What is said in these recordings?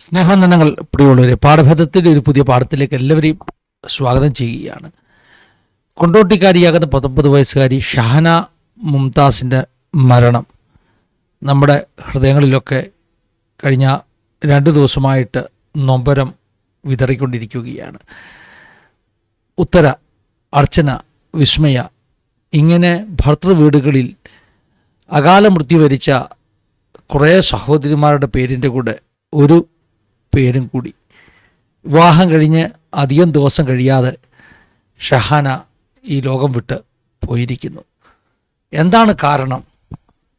സ്നേഹനന്ദനങ്ങൾ പ്രിയമുള്ളവരെ പാഠഭേദത്തിന്റെ ഒരു പുതിയ പാഠത്തിലേക്ക് എല്ലാവരെയും സ്വാഗതം ചെയ്യുകയാണ്. കൊണ്ടോട്ടിക്കാരിയാകുന്ന പത്തൊമ്പത് വയസ്സുകാരി ഷഹന മുംതാസിന്റെ മരണം നമ്മുടെ ഹൃദയങ്ങളിലൊക്കെ കഴിഞ്ഞ രണ്ട് ദിവസമായിട്ട് നൊമ്പരം വിതറിക്കൊണ്ടിരിക്കുകയാണ്. ഉത്തര അർച്ചന വിസ്മയ ഇങ്ങനെ ഭർത്തൃവീടുകളിൽ അകാല മൃത്യു വരിച്ച കുറേ സഹോദരിമാരുടെ പേരിന്റെ കൂടെ ഒരു പേരും കൂടി. വിവാഹം കഴിഞ്ഞ് അധികം ദിവസം കഴിയാതെ ഷഹാന ഈ ലോകം വിട്ട് പോയിരിക്കുന്നു. എന്താണ് കാരണം?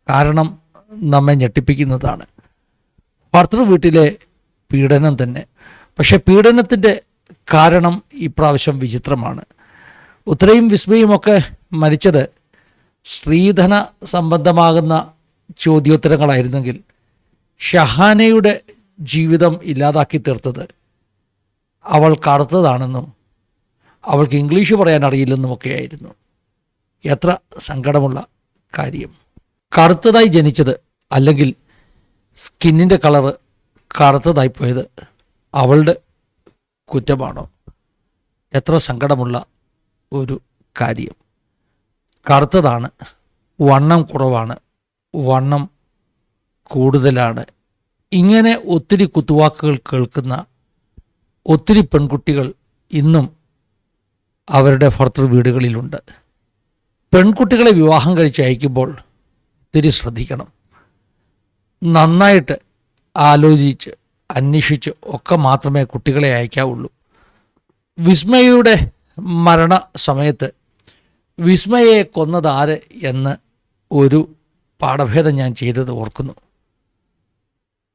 കാരണം നമ്മെ ഞെട്ടിപ്പിക്കുന്നതാണ്. ഭർത്തൃ വീട്ടിലെ പീഡനം തന്നെ. പക്ഷെ പീഡനത്തിന്റെ കാരണം ഇപ്രാവശ്യം വിചിത്രമാണ്. ഉത്രയും വിസ്മയുമൊക്കെ മരിച്ചത് സ്ത്രീധന സംബന്ധമാകുന്ന ചോദ്യോത്തരങ്ങളായിരുന്നെങ്കിൽ ഷഹാനയുടെ ജീവിതം ഇല്ലാതാക്കി തീർത്തത്. അവൾ കറുത്തതാണെന്നും അവൾക്ക് ഇംഗ്ലീഷ് പറയാൻ അറിയില്ലെന്നുമൊക്കെയായിരുന്നു. എത്ര സങ്കടമുള്ള കാര്യം. കറുത്തതായി ജനിച്ചത് അല്ലെങ്കിൽ സ്കിന്നിന്റെ കളറ് കറുത്തതായി പോയത് അവളുടെ കുറ്റമാണോ? എത്ര സങ്കടമുള്ള ഒരു കാര്യം. കറുത്തതാണ് വണ്ണം കുറവാണ് വണ്ണം കൂടുതലാണ് ഇങ്ങനെ ഒത്തിരി കുത്തുവാക്കുകൾ കേൾക്കുന്ന ഒത്തിരി പെൺകുട്ടികൾ ഇന്നും അവരുടെ ഭർത്തൃ വീടുകളിലുണ്ട്. പെൺകുട്ടികളെ വിവാഹം കഴിച്ച് അയക്കുമ്പോൾ ഒത്തിരി ശ്രദ്ധിക്കണം. നന്നായിട്ട് ആലോചിച്ച് അന്വേഷിച്ച് ഒക്കെ മാത്രമേ കുട്ടികളെ അയക്കാവുള്ളൂ. വിസ്മയയുടെ മരണ സമയത്ത് വിസ്മയെ കൊന്നതാര് എന്ന് ഒരു പാഠഭേദം ഞാൻ ചെയ്തത് ഓർക്കുന്നു.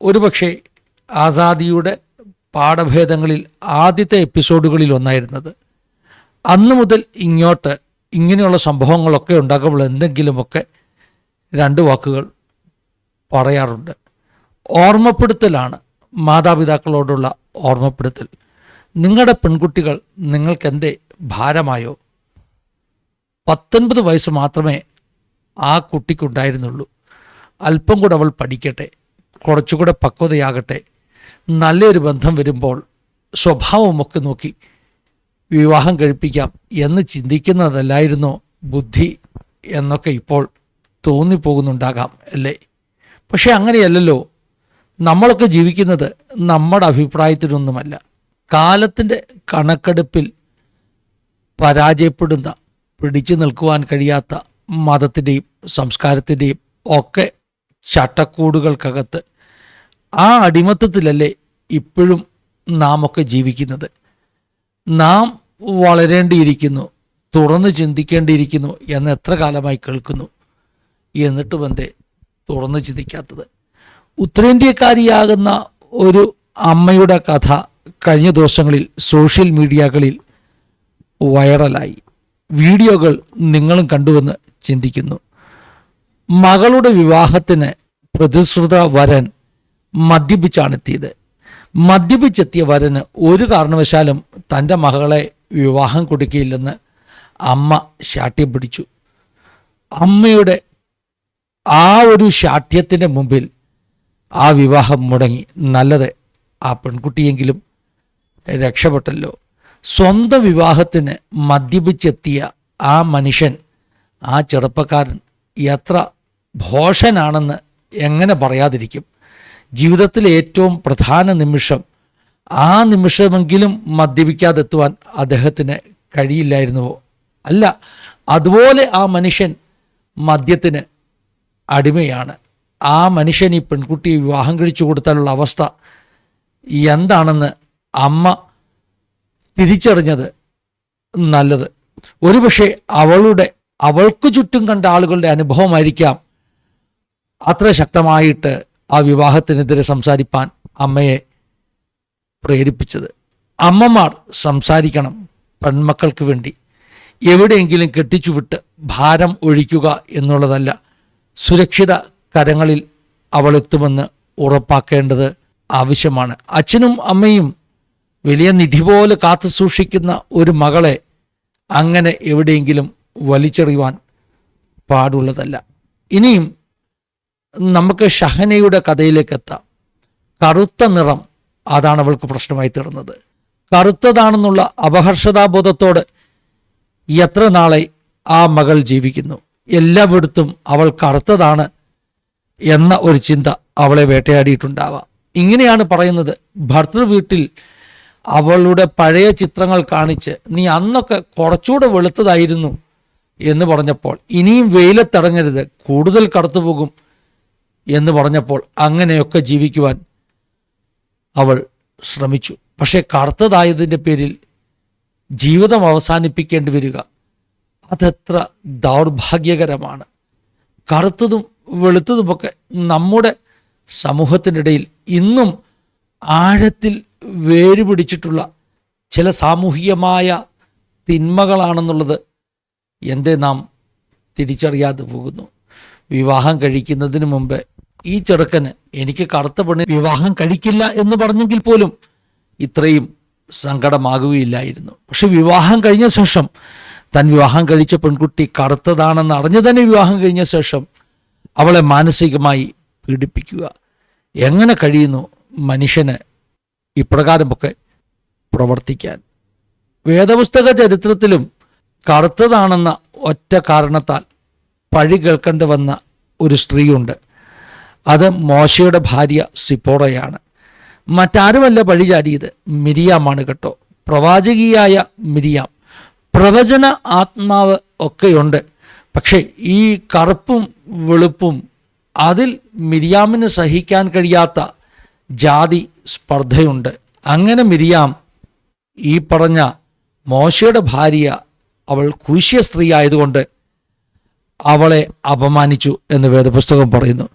ഒരുപക്ഷെ ആസാദിയുടെ പാഠഭേദങ്ങളിൽ ആദ്യത്തെ എപ്പിസോഡുകളിൽ ഒന്നായിരുന്നത്. അന്നു മുതൽ ഇങ്ങോട്ട് ഇങ്ങനെയുള്ള സംഭവങ്ങളൊക്കെ ഉണ്ടാകുമ്പോൾ എന്തെങ്കിലുമൊക്കെ രണ്ട് വാക്കുകൾ പറയാറുണ്ട്. ഓർമ്മപ്പെടുത്തലാണ് മാതാപിതാക്കളോടുള്ള ഓർമ്മപ്പെടുത്തൽ. നിങ്ങളുടെ പെൺകുട്ടികൾ നിങ്ങൾക്കെന്തേ ഭാരമായോ? പത്തൊൻപത് വയസ്സ് മാത്രമേ ആ കുട്ടിക്കുണ്ടായിരുന്നുള്ളൂ. അല്പം കൂടെ അവൾ പഠിക്കട്ടെ. കുറച്ചുകൂടെ പക്വതയാകട്ടെ. നല്ലൊരു ബന്ധം വരുമ്പോൾ സ്വഭാവമൊക്കെ നോക്കി വിവാഹം കഴിപ്പിക്കാം എന്ന് ചിന്തിക്കുന്നതല്ലായിരുന്നോ ബുദ്ധി എന്നൊക്കെ ഇപ്പോൾ തോന്നിപ്പോകുന്നുണ്ടാകാം അല്ലേ? പക്ഷേ അങ്ങനെയല്ലല്ലോ. നമ്മളൊക്കെ ജീവിക്കുന്നത് നമ്മുടെ അഭിപ്രായത്തിനൊന്നുമല്ല കാലത്തിന്റെ കണക്കെടുപ്പിൽ പരാജയപ്പെടുന്ന പിടിച്ചു നിൽക്കുവാൻ കഴിയാത്ത മതത്തിന്റെയും സംസ്കാരത്തിന്റെയും ഒക്കെ ചട്ടക്കൂടുകൾക്കകത്ത്. ആ അടിമത്തത്തിലല്ലേ ഇപ്പോഴും നാം ഒക്കെ ജീവിക്കുന്നത്. നാം വളരേണ്ടിയിരിക്കുന്നു തുറന്ന് ചിന്തിക്കേണ്ടിയിരിക്കുന്നു എന്ന് എത്ര കാലമായി കേൾക്കുന്നു. എന്നിട്ടും എന്തേ തുറന്ന് ചിന്തിക്കാത്തത്. ഉത്തരേന്ത്യക്കാരിയാകുന്ന ഒരു അമ്മയുടെ കഥ കഴിഞ്ഞ ദിവസങ്ങളിൽ സോഷ്യൽ മീഡിയകളിൽ വൈറലായി. വീഡിയോകൾ നിങ്ങളും കണ്ടുവെന്ന് ചിന്തിക്കുന്നു. മകളുടെ വിവാഹത്തിന് പ്രതിശ്രുത വരൻ മദ്യപിച്ചാണെത്തിയത്. മദ്യപിച്ചെത്തിയ വരന് ഒരു കാരണവശാലും തന്റെ മകളെ വിവാഹം കൊടുക്കുകയില്ലെന്ന് അമ്മ ശാഠ്യം പിടിച്ചു. അമ്മയുടെ ആ ഒരു ശാഠ്യത്തിന്റെ മുമ്പിൽ ആ വിവാഹം മുടങ്ങി. നല്ലത് ആ പെൺകുട്ടിയെങ്കിലും രക്ഷപ്പെട്ടല്ലോ. സ്വന്തം വിവാഹത്തിന് മദ്യപിച്ചെത്തിയ ആ മനുഷ്യൻ ആ ചെറുപ്പക്കാരൻ എത്ര ഭോഷനാണെന്ന് എങ്ങനെ പറയാതിരിക്കും? ജീവിതത്തിലെ ഏറ്റവും പ്രധാന നിമിഷം ആ നിമിഷമെങ്കിലും മദ്യപിക്കാതെത്തുവാൻ അദ്ദേഹത്തിന് കഴിയില്ലായിരുന്നുവോ അല്ല അതുപോലെ ആ മനുഷ്യൻ മദ്യത്തിന് അടിമയാണ്. ആ മനുഷ്യൻ ഈ പെൺകുട്ടിയെ വിവാഹം കഴിച്ചു കൊടുത്താലുള്ള അവസ്ഥ എന്താണെന്ന് അമ്മ തിരിച്ചറിഞ്ഞത് നല്ലത്. ഒരുപക്ഷെ അവളുടെ അവൾക്ക് ചുറ്റും കണ്ട ആളുകളുടെ അനുഭവമായിരിക്കാം അത്ര ശക്തമായിട്ട് ആ വിവാഹത്തിനെതിരെ സംസാരിപ്പാൻ അമ്മയെ പ്രേരിപ്പിച്ചത്. അമ്മമാർ സംസാരിക്കണം പെൺമക്കൾക്ക് വേണ്ടി. എവിടെയെങ്കിലും കെട്ടിച്ചുവിട്ട് ഭാരം ഒഴിക്കുക എന്നുള്ളതല്ല സുരക്ഷിത കരങ്ങളിൽ അവളെത്തുമെന്ന് ഉറപ്പാക്കേണ്ടത് ആവശ്യമാണ്. അച്ഛനും അമ്മയും വലിയ നിധി പോലെ കാത്തു സൂക്ഷിക്കുന്ന ഒരു മകളെ അങ്ങനെ എവിടെയെങ്കിലും വലിച്ചെറിയുവാൻ പാടുള്ളതല്ല. ഇനിയും നമുക്ക് ഷഹനയുടെ കഥയിലേക്ക് എത്താം കറുത്ത നിറം അതാണ് അവൾക്ക് പ്രശ്നമായി തീർന്നത്. കറുത്തതാണെന്നുള്ള അപഹർഷതാബോധത്തോട് എത്ര നാളെ ആ മകൾ ജീവിക്കുന്നു. എല്ലാവിടത്തും അവൾ കറുത്തതാണ് എന്ന ഒരു ചിന്ത അവളെ വേട്ടയാടിയിട്ടുണ്ടാവാം. ഇങ്ങനെയാണ് പറയുന്നത്. ഭർത്തൃ വീട്ടിൽ അവളുടെ പഴയ ചിത്രങ്ങൾ കാണിച്ച് നീ അന്നൊക്കെ കുറച്ചുകൂടെ വെളുത്തതായിരുന്നു എന്ന് പറഞ്ഞപ്പോൾ ഇനിയും വെയിലത്തിറങ്ങരുത്. കൂടുതൽ കടത്തുപോകും എന്ന് പറഞ്ഞപ്പോൾ അങ്ങനെയൊക്കെ ജീവിക്കുവാൻ അവൾ ശ്രമിച്ചു. പക്ഷേ കറുത്തതായതിന്റെ പേരിൽ ജീവിതം അവസാനിപ്പിക്കേണ്ടി വരിക അതെത്ര ദൗർഭാഗ്യകരമാണ്. കറുത്തതും വെളുത്തതുമൊക്കെ നമ്മുടെ സമൂഹത്തിനിടയിൽ ഇന്നും ആഴത്തിൽ വേരുപിടിച്ചിട്ടുള്ള ചില സാമൂഹികമായ തിന്മകളാണെന്നുള്ളത് എന്തേ നാം തിരിച്ചറിയാതെ പോകുന്നു. വിവാഹം കഴിക്കുന്നതിന് മുമ്പ് ഈ ചെറുക്കന് എനിക്ക് കറുത്ത പെണ്ണിന് വിവാഹം കഴിക്കില്ല എന്ന് പറഞ്ഞെങ്കിൽ പോലും ഇത്രയും സങ്കടമാകുകയില്ലായിരുന്നു. പക്ഷെ വിവാഹം കഴിഞ്ഞ ശേഷം താൻ വിവാഹം കഴിച്ച പെൺകുട്ടി കറുത്തതാണെന്ന് അറിഞ്ഞു തന്നെ വിവാഹം കഴിഞ്ഞ ശേഷം അവളെ മാനസികമായി പീഡിപ്പിക്കുക. എങ്ങനെ കഴിയുന്നു മനുഷ്യന് ഇപ്രകാരമൊക്കെ പ്രവർത്തിക്കാൻ? വേദപുസ്തക ചരിത്രത്തിലും കറുത്തതാണെന്ന ഒറ്റ കാരണത്താൽ പഴി കേൾക്കേണ്ടി വന്ന ഒരു സ്ത്രീയുണ്ട്. അത് മോശയുടെ ഭാര്യ സിപ്പോറയാണ് മറ്റാരുമല്ല പഴിചാരിയത് മിരിയാമാണ് കേട്ടോ. പ്രവാചകിയായ മിരിയാം. പ്രവചന ആത്മാവ് ഒക്കെയുണ്ട്. പക്ഷേ ഈ കറുപ്പും വെളുപ്പും അതിൽ മിരിയാമിന് സഹിക്കാൻ കഴിയാത്ത ജാതി സ്പർദ്ധയുണ്ട്. അങ്ങനെ മിരിയാം ഈ പറഞ്ഞ മോശയുടെ ഭാര്യ അവൾ കൂശ്യ സ്ത്രീ ആയതുകൊണ്ട് അവളെ അപമാനിച്ചു എന്ന് വേദപുസ്തകം പറയുന്നു.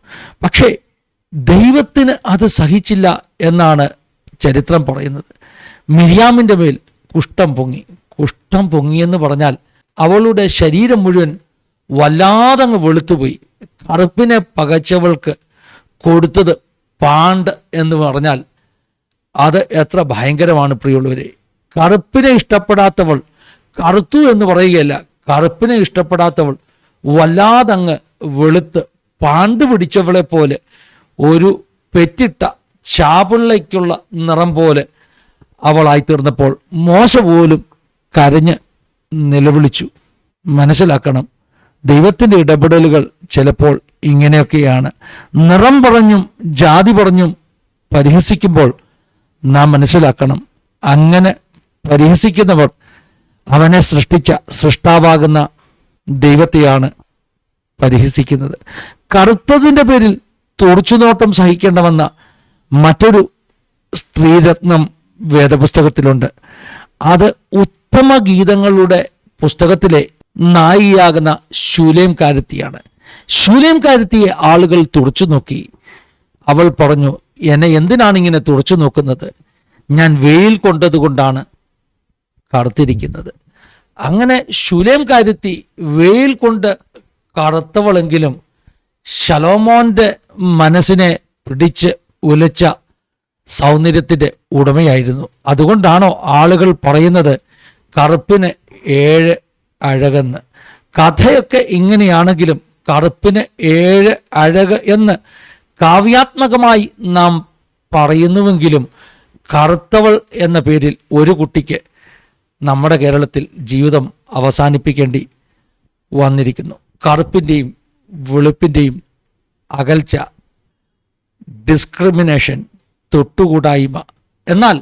പക്ഷേ ദൈവത്തിന് അത് സഹിച്ചില്ല എന്നാണ് ചരിത്രം പറയുന്നത്. മിരിയാമിന്റെ മേൽ കുഷ്ഠം പൊങ്ങി. കുഷ്ഠം പൊങ്ങിയെന്ന് പറഞ്ഞാൽ അവളുടെ ശരീരം മുഴുവൻ വല്ലാതങ്ങ് വെളുത്തുപോയി. കറുപ്പിനെ പകച്ചവൾക്ക് കൊടുത്തത് പാണ്ട് എന്ന് പറഞ്ഞാൽ അത് എത്ര ഭയങ്കരമാണ് പ്രിയമുള്ളവരെ. കറുപ്പിനെ ഇഷ്ടപ്പെടാത്തവൾ കറുത്തു എന്ന് പറയുകയല്ല. കറുപ്പിനെ ഇഷ്ടപ്പെടാത്തവൾ വല്ലാതങ്ങ് വെളുത്ത് പാണ്ട് പിടിച്ചവളെ പോലെ ഒരു പെറ്റിട്ട ചാപിള്ളയ്ക്കുള്ള നിറം പോലെ അവളായി തീർന്നപ്പോൾ മോശ പോലും കരഞ്ഞ് നിലവിളിച്ചു. മനസ്സിലാക്കണം ദൈവത്തിന്റെ ഇടപെടലുകൾ ചിലപ്പോൾ ഇങ്ങനെയൊക്കെയാണ്. നിറം പറഞ്ഞും ജാതി പറഞ്ഞും പരിഹസിക്കുമ്പോൾ നാം മനസ്സിലാക്കണം അങ്ങനെ പരിഹസിക്കുന്നവർ അവനെ സൃഷ്ടിച്ച സൃഷ്ടാവാകുന്ന ദൈവത്തെയാണ് പരിഹസിക്കുന്നത്. കറുത്തതിന്റെ പേരിൽ തുറച്ചുനോട്ടം സഹിക്കേണ്ട വന്ന മറ്റൊരു സ്ത്രീരത്നം വേദപുസ്തകത്തിലുണ്ട്. അത് ഉത്തമ ഗീതങ്ങളുടെ പുസ്തകത്തിലെ നായിയാകുന്ന ശൂലേം കാരത്തിയാണ്. ശൂലേം കാരത്തിയെ ആളുകൾ തുറച്ചു നോക്കി. അവൾ പറഞ്ഞു എന്നെ എന്തിനാണ് ഇങ്ങനെ തുറച്ചു നോക്കുന്നത്? ഞാൻ വെയിൽ കൊണ്ടതുകൊണ്ടാണ് കറുത്തിരിക്കുന്നത്. അങ്ങനെ ശുലേം കാര്യത്തി വെയിൽ കൊണ്ട് കറുത്തവളെങ്കിലും ശലോമോന്റെ മനസ്സിനെ പിടിച്ച് ഉലച്ച സൗന്ദര്യത്തിന്റെ ഉടമയായിരുന്നു. അതുകൊണ്ടാണോ ആളുകൾ പറയുന്നത് കറുപ്പിന് ഏഴ് അഴകെന്ന്? കഥയൊക്കെ ഇങ്ങനെയാണെങ്കിലും കറുപ്പിന് ഏഴ് അഴക് എന്ന് കാവ്യാത്മകമായി നാം പറയുന്നുവെങ്കിലും കറുത്തവൾ എന്ന പേരിൽ ഒരു കുട്ടിക്ക് നമ്മുടെ കേരളത്തിൽ ജീവിതം അവസാനിപ്പിക്കേണ്ടി വന്നിരിക്കുന്നു. കറുപ്പിന്റെയും വെളുപ്പിന്റെയും അകൽച്ച ഡിസ്ക്രിമിനേഷൻ തൊട്ടുകൂടായ്മ. എന്നാൽ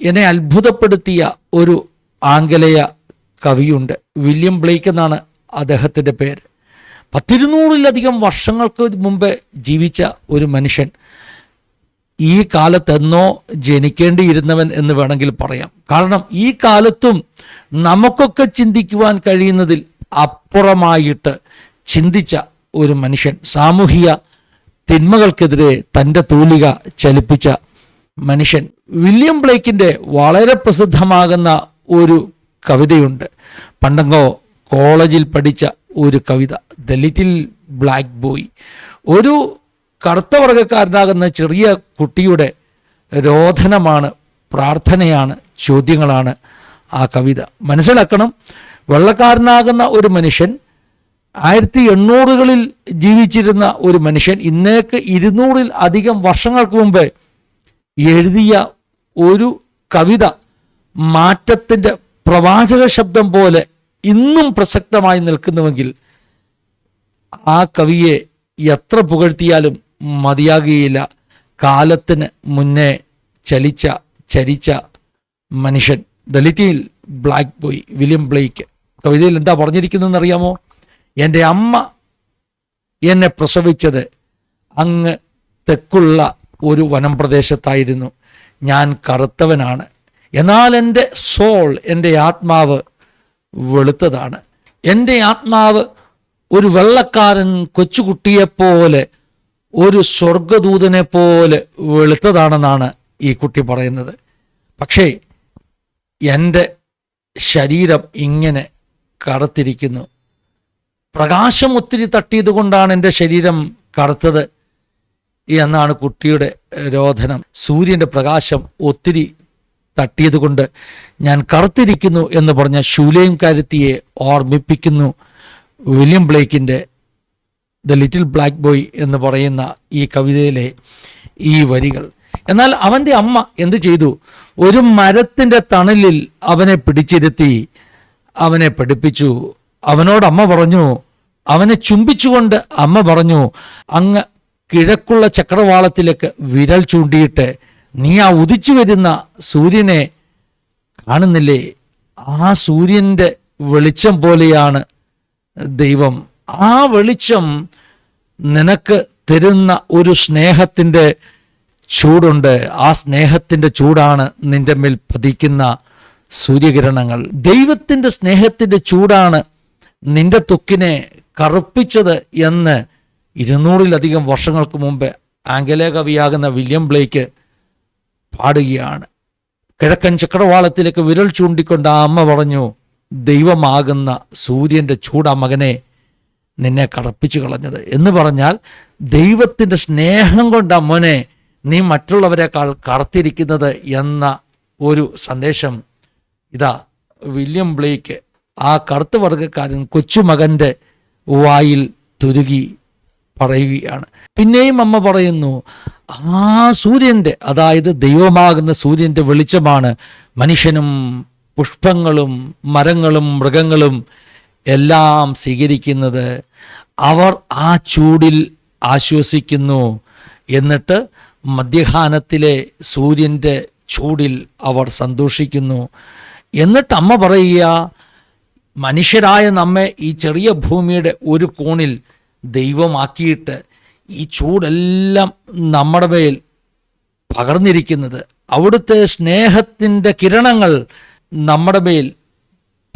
എന്നെ അത്ഭുതപ്പെടുത്തിയ ഒരു ആംഗലേയ കവിയുണ്ട്. വില്യം ബ്ലേക്ക് എന്നാണ് അദ്ദേഹത്തിന്റെ പേര്. പത്തിരുന്നൂറിലധികം വർഷങ്ങൾക്ക് മുമ്പ് ജീവിച്ച ഒരു മനുഷ്യൻ. ഈ കാലത്തെന്നോ ജനിക്കേണ്ടിയിരുന്നവൻ എന്ന് വേണമെങ്കിൽ പറയാം. കാരണം ഈ കാലത്തും നമുക്കൊക്കെ ചിന്തിക്കുവാൻ കഴിയുന്നതിൽ അപ്പുറമായിട്ട് ചിന്തിച്ച ഒരു മനുഷ്യൻ സാമൂഹിക തിന്മകൾക്കെതിരെ തന്റെ തൂലിക ചലിപ്പിച്ച മനുഷ്യൻ വില്യം ബ്ലേക്കിന്റെ വളരെ പ്രസിദ്ധമാകുന്ന ഒരു കവിതയുണ്ട്. പണ്ടങ്ങോ കോളേജിൽ പഠിച്ച ഒരു കവിത ദ ലിറ്റിൽ ബ്ലാക്ക് ബോയ്. ഒരു കറുത്ത വർഗക്കാരനാകുന്ന ചെറിയ കുട്ടിയുടെ രോധനമാണ് പ്രാർത്ഥനയാണ് ചോദ്യങ്ങളാണ് ആ കവിത. മനസ്സിലാക്കണം വെള്ളക്കാരനാകുന്ന ഒരു മനുഷ്യൻ ആയിരത്തി എണ്ണൂറുകളിൽ ജീവിച്ചിരുന്ന ഒരു മനുഷ്യൻ ഇന്നേക്ക് ഇരുന്നൂറിൽ അധികം വർഷങ്ങൾക്ക് മുമ്പ് എഴുതിയ ഒരു കവിത മാറ്റത്തിന്റെ പ്രവാചക ശബ്ദം പോലെ ഇന്നും പ്രസക്തമായി നിൽക്കുന്നുവെങ്കിൽ ആ കവിയെ എത്ര പുകഴ്ത്തിയാലും മതിയാകുകയില്ല കാലത്തിന് മുന്നേ ചലിച്ച ചരിച്ച മനുഷ്യൻ ദലിറ്റിയിൽ ബ്ലാക്ക് ബോയ് വില്യം ബ്ലേക്ക്. കവിതയിൽ എന്താ പറഞ്ഞിരിക്കുന്നതെന്ന് അറിയാമോ എന്റെ അമ്മ എന്നെ പ്രസവിച്ചത് അങ്ങ് തെക്കുള്ള ഒരു വനം പ്രദേശത്തായിരുന്നു ഞാൻ കറുത്തവനാണ്. എന്നാൽ എന്റെ സോൾ എന്റെ ആത്മാവ് വെളുത്തതാണ്. എന്റെ ആത്മാവ് ഒരു വെള്ളക്കാരൻ കൊച്ചുകുട്ടിയെപ്പോലെ ഒരു സ്വർഗദൂതനെ പോലെ വെളുത്തതാണെന്നാണ് ഈ കുട്ടി പറയുന്നത്. പക്ഷേ എന്റെ ശരീരം ഇങ്ങനെ കറുത്തിരിക്കുന്നു. പ്രകാശം ഒത്തിരി തട്ടിയത് കൊണ്ടാണ് എന്റെ ശരീരം കറുത്തത് എന്നാണ് കുട്ടിയുടെ രോധനം. സൂര്യന്റെ പ്രകാശം ഒത്തിരി തട്ടിയത് കൊണ്ട് ഞാൻ കറുത്തിരിക്കുന്നു എന്ന് പറഞ്ഞ ശൂലയും കരുത്തിയെ ഓർമ്മിപ്പിക്കുന്നു. വില്യം ബ്ലേക്കിന്റെ ദ ലിറ്റിൽ ബ്ലാക്ക് ബോയ് എന്ന് പറയുന്ന ഈ കവിതയിലെ ഈ വരികൾ. എന്നാൽ അവന്റെ അമ്മ എന്ത് ചെയ്തു? ഒരു മരത്തിന്റെ തണലിൽ അവനെ പിടിച്ചിരുത്തി അവനെ പഠിപ്പിച്ചു. അവനോട് അമ്മ പറഞ്ഞു അവനെ ചുംബിച്ചുകൊണ്ട് അമ്മ പറഞ്ഞു അങ്ങ് കിഴക്കുള്ള ചക്രവാളത്തിലേക്ക് വിരൽ ചൂണ്ടിയിട്ട് നീ ആ ഉദിച്ചു വരുന്ന സൂര്യനെ കാണുന്നില്ലേ? ആ സൂര്യന്റെ വെളിച്ചം പോലെയാണ് ദൈവം ആ വെളിച്ചം നിനക്ക് തരുന്ന ഒരു സ്നേഹത്തിന്റെ ചൂടുണ്ട്. ആ സ്നേഹത്തിന്റെ ചൂടാണ് നിന്റെ മേൽ പതിക്കുന്ന സൂര്യകിരണങ്ങൾ. ദൈവത്തിന്റെ സ്നേഹത്തിന്റെ ചൂടാണ് നിന്റെ ത്വക്കിനെ കറുപ്പിച്ചത് എന്ന് ഇരുന്നൂറിലധികം വർഷങ്ങൾക്ക് മുമ്പ് ആംഗലേയ കവിയാകുന്ന വില്യം ബ്ലേക്ക് പാടുകയാണ്. കിഴക്കൻ ചക്രവാളത്തിലേക്ക് വിരൽ ചൂണ്ടിക്കൊണ്ട് ആ അമ്മ പറഞ്ഞു ദൈവമാകുന്ന സൂര്യന്റെ ചൂടാ മകനെ നിന്നെ കടപ്പിച്ചു കളഞ്ഞത്. എന്ന് പറഞ്ഞാൽ ദൈവത്തിന്റെ സ്നേഹം കൊണ്ട് അമ്മനെ നീ മറ്റുള്ളവരെക്കാൾ കറുത്തിരിക്കുന്നത് എന്ന ഒരു സന്ദേശം ഇതാ വില്യം ബ്ലേക്ക് ആ കറുത്ത വർഗക്കാരൻ കൊച്ചുമകന്റെ വായിൽ തുരുകി പറയുകയാണ്. പിന്നെയും അമ്മ പറയുന്നു ആ സൂര്യന്റെ അതായത് ദൈവമാകുന്ന സൂര്യന്റെ വെളിച്ചമാണ് മനുഷ്യനും പുഷ്പങ്ങളും മരങ്ങളും മൃഗങ്ങളും എല്ലാം സ്വീകരിക്കുന്നത് അവർ ആ ചൂടിൽ ആശ്വസിക്കുന്നു എന്നിട്ട് മധ്യാഹ്നത്തിലെ സൂര്യന്റെ ചൂടിൽ അവർ സന്തോഷിക്കുന്നു. എന്നിട്ട് അമ്മ പറയുക മനുഷ്യരായ നമ്മെ ഈ ചെറിയ ഭൂമിയുടെ ഒരു കോണിൽ ദൈവമാക്കിയിട്ട് ഈ ചൂടെല്ലാം നമ്മുടെ മേൽ പകർന്നിരിക്കുന്നത്. അവിടുത്തെ സ്നേഹത്തിന്റെ കിരണങ്ങൾ നമ്മുടെ മേൽ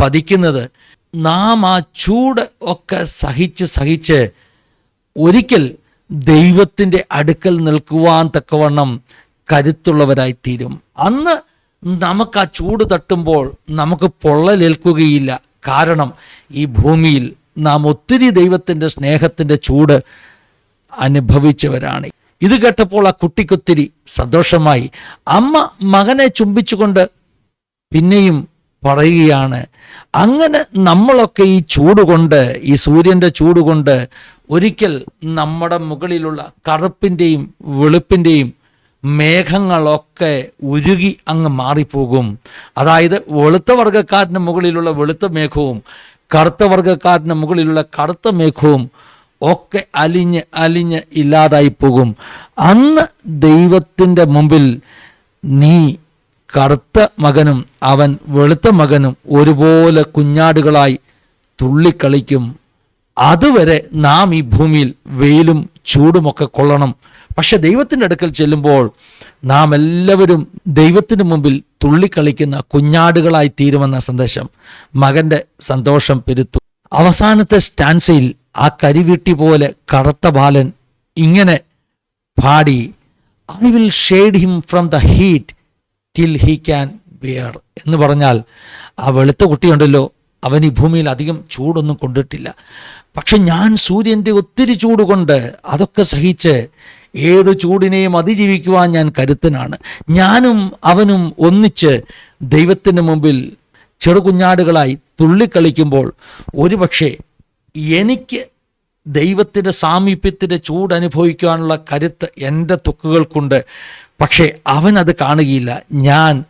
പതിക്കുന്നത്. നാം ആ ചൂട് ഒക്കെ സഹിച്ച് സഹിച്ച് ഒരിക്കൽ ദൈവത്തിന്റെ അടുക്കൽ നിൽക്കുവാൻ തക്കവണ്ണം കരുത്തുള്ളവരായി തീരും അന്ന് നമുക്ക് ആ ചൂട് തട്ടുമ്പോൾ നമുക്ക് പൊള്ളലേൽക്കുകയില്ല. കാരണം ഈ ഭൂമിയിൽ നാം ഒത്തിരി ദൈവത്തിന്റെ സ്നേഹത്തിന്റെ ചൂട് അനുഭവിച്ചവരാണ്. ഇത് കേട്ടപ്പോൾ ആ കുട്ടിക്കൊത്തിരി സന്തോഷമായി. അമ്മ മകനെ ചുംബിച്ചുകൊണ്ട് പിന്നെയും പറയുകയാണ്. അങ്ങനെ നമ്മളൊക്കെ ഈ ചൂട് കൊണ്ട് ഈ സൂര്യന്റെ ചൂട് കൊണ്ട് ഒരിക്കൽ നമ്മുടെ മുകളിലുള്ള കറുപ്പിന്റെയും വെളുപ്പിന്റെയും മേഘങ്ങളൊക്കെ ഉരുകി അങ്ങ് മാറിപ്പോകും. അതായത് വെളുത്ത വർഗക്കാരന് മുകളിലുള്ള വെളുത്ത മേഘവും കറുത്ത വർഗക്കാരന് മുകളിലുള്ള കറുത്ത മേഘവും ഒക്കെ അലിഞ്ഞ് അലിഞ്ഞ് ഇല്ലാതായി പോകും. അന്ന് ദൈവത്തിന്റെ മുമ്പിൽ നീ കറുത്ത മകനും അവൻ വെളുത്ത മകനും ഒരുപോലെ കുഞ്ഞാടുകളായി തുള്ളിക്കളിക്കും. അതുവരെ നാം ഈ ഭൂമിയിൽ വെയിലും ചൂടുമൊക്കെ കൊള്ളണം. പക്ഷെ ദൈവത്തിന്റെ അടുക്കൽ ചെല്ലുമ്പോൾ നാം എല്ലാവരും ദൈവത്തിന് മുമ്പിൽ തുള്ളിക്കളിക്കുന്ന കുഞ്ഞാടുകളായി തീരുമെന്ന സന്ദേശം മകന്റെ സന്തോഷം പെരുത്തു. അവസാനത്തെ സ്റ്റാൻസയിൽ ആ കരിവീട്ടി പോലെ കറുത്ത ബാലൻ ഇങ്ങനെ പാടി I will shade him from the heat till he can bear എന്ന് പറഞ്ഞാൽ ആ വെളുത്ത കുട്ടിയുണ്ടല്ലോ അവൻ ഈ ഭൂമിയിൽ അധികം ചൂടൊന്നും കൊണ്ടിട്ടില്ല. പക്ഷെ ഞാൻ സൂര്യന്റെ ഒത്തിരി ചൂട് കൊണ്ട് അതൊക്കെ സഹിച്ച് ഏത് ചൂടിനെയും അതിജീവിക്കുവാൻ ഞാൻ കരുത്തനാണ്. ഞാനും അവനും ഒന്നിച്ച് ദൈവത്തിന് മുമ്പിൽ ചെറുകുഞ്ഞാടുകളായി തുള്ളിക്കളിക്കുമ്പോൾ ഒരുപക്ഷെ എനിക്ക് ദൈവത്തിന്റെ സാമീപ്യത്തിന്റെ ചൂട് അനുഭവിക്കുവാനുള്ള കരുത്ത് എന്റെ ത്വക്കുകൾക്കുണ്ട് പക്ഷേ അവൻ അത് കാണുകയില്ല. ഞാൻ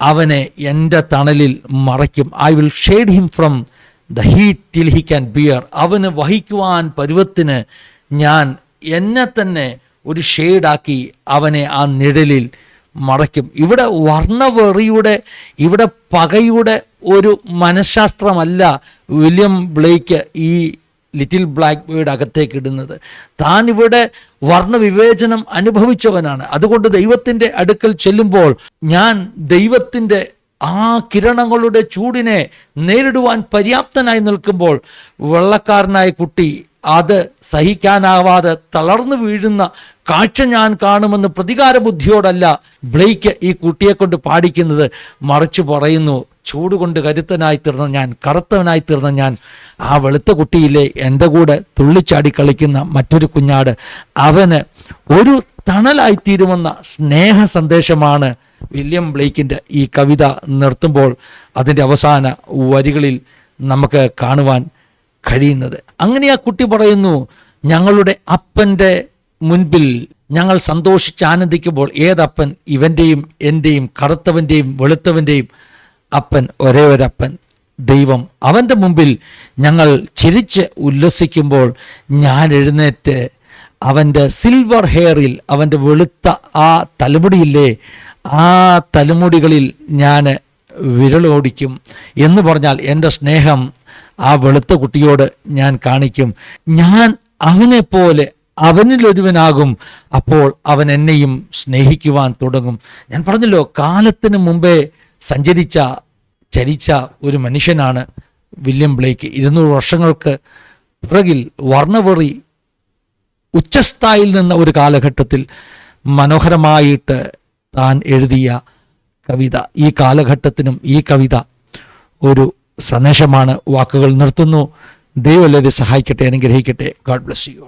അവനെ എന്റെ തണലിൽ മറയ്ക്കും. I will shade him from the heat till he can bear അവന് വഹിക്കുവാൻ പരുവത്തിന് ഞാൻ എന്നെ തന്നെ ഒരു ഷെയ്ഡാക്കി അവനെ ആ നിഴലിൽ മറയ്ക്കും. ഇവിടെ വർണവെറിയുടെ ഇവിടെ പകയുടെ ഒരു മനഃശാസ്ത്രമല്ല വില്യം ബ്ലേക്ക് ഈ ലിറ്റിൽ ബ്ലാക്ക് ബേർഡ് അകത്തേക്ക് ഇടുന്നത്. താൻ ഇവിടെ വർണവിവേചനം അനുഭവിച്ചവനാണ്. അതുകൊണ്ട് ദൈവത്തിന്റെ അടുക്കൽ ചെല്ലുമ്പോൾ ഞാൻ ദൈവത്തിന്റെ ആ കിരണങ്ങളുടെ ചൂടിനെ നേരിടുവാൻ പര്യാപ്തനായി നിൽക്കുമ്പോൾ വെള്ളക്കാരനായ കുട്ടി അത് സഹിക്കാനാവാതെ തളർന്നു വീഴുന്ന കാഴ്ച ഞാൻ കാണുമെന്ന് പ്രതികാര ബുദ്ധിയോടല്ല ബ്ലേക്ക് ഈ കുട്ടിയെ കൊണ്ട് പാടിക്കുന്നത് മറിച്ച് പറയുന്നു ചൂട് കൊണ്ട് കരുത്തനായി തീർന്ന ഞാൻ കറുത്തവനായി തീർന്ന ഞാൻ ആ വെളുത്ത കുട്ടിയിലെ എന്റെ കൂടെ തുള്ളിച്ചാടി കളിക്കുന്ന മറ്റൊരു കുഞ്ഞാട് അവന് ഒരു തണലായിത്തീരുമെന്ന സ്നേഹ സന്ദേശമാണ് വില്യം ബ്ലേക്കിന്റെ ഈ കവിത നിർത്തുമ്പോൾ അതിന്റെ അവസാന വരികളിൽ നമുക്ക് കാണുവാൻ കഴിയുന്നത്. അങ്ങനെ ആ കുട്ടി പറയുന്നു ഞങ്ങളുടെ അപ്പന്റെ മുൻപിൽ ഞങ്ങൾ സന്തോഷിച്ച് ആനന്ദിക്കുമ്പോൾ ഏതപ്പൻ ഇവന്റെയും എന്റെയും കറുത്തവന്റെയും വെളുത്തവന്റെയും അപ്പൻ ഒരേ ഒരപ്പൻ ദൈവം അവന്റെ മുമ്പിൽ ഞങ്ങൾ ചിരിച്ച് ഉല്ലസിക്കുമ്പോൾ ഞാൻ എഴുന്നേറ്റ് അവന്റെ സിൽവർ ഹെയറിൽ അവന്റെ വെളുത്ത ആ തലമുടിയില്ലേ ആ തലമുടികളിൽ ഞാൻ വിരലോടിക്കും എന്ന് പറഞ്ഞാൽ എന്റെ സ്നേഹം ആ വെളുത്ത കുട്ടിയോട് ഞാൻ കാണിക്കും. ഞാൻ അവനെപ്പോലെ അവനിലൊരുവനാകും അപ്പോൾ അവൻ എന്നെയും സ്നേഹിക്കുവാൻ തുടങ്ങും. ഞാൻ പറഞ്ഞല്ലോ കാലത്തിന് മുമ്പേ സഞ്ചരിച്ച ചരിച്ച ഒരു മനുഷ്യനാണ് വില്യം ബ്ലേക്ക്. ഇരുന്നൂറ് വർഷങ്ങൾക്ക് പിറകിൽ വർണവെറി ഉച്ചസ്ഥായിൽ നിന്ന ഒരു കാലഘട്ടത്തിൽ മനോഹരമായിട്ട് താൻ എഴുതിയ കവിത. ഈ കാലഘട്ടത്തിനും ഈ കവിത ഒരു സന്ദേശമാണ്. വാക്കുകൾ നിർത്തുന്നു. ദൈവം എല്ലാവരും സഹായിക്കട്ടെ അനുഗ്രഹിക്കട്ടെ. God bless you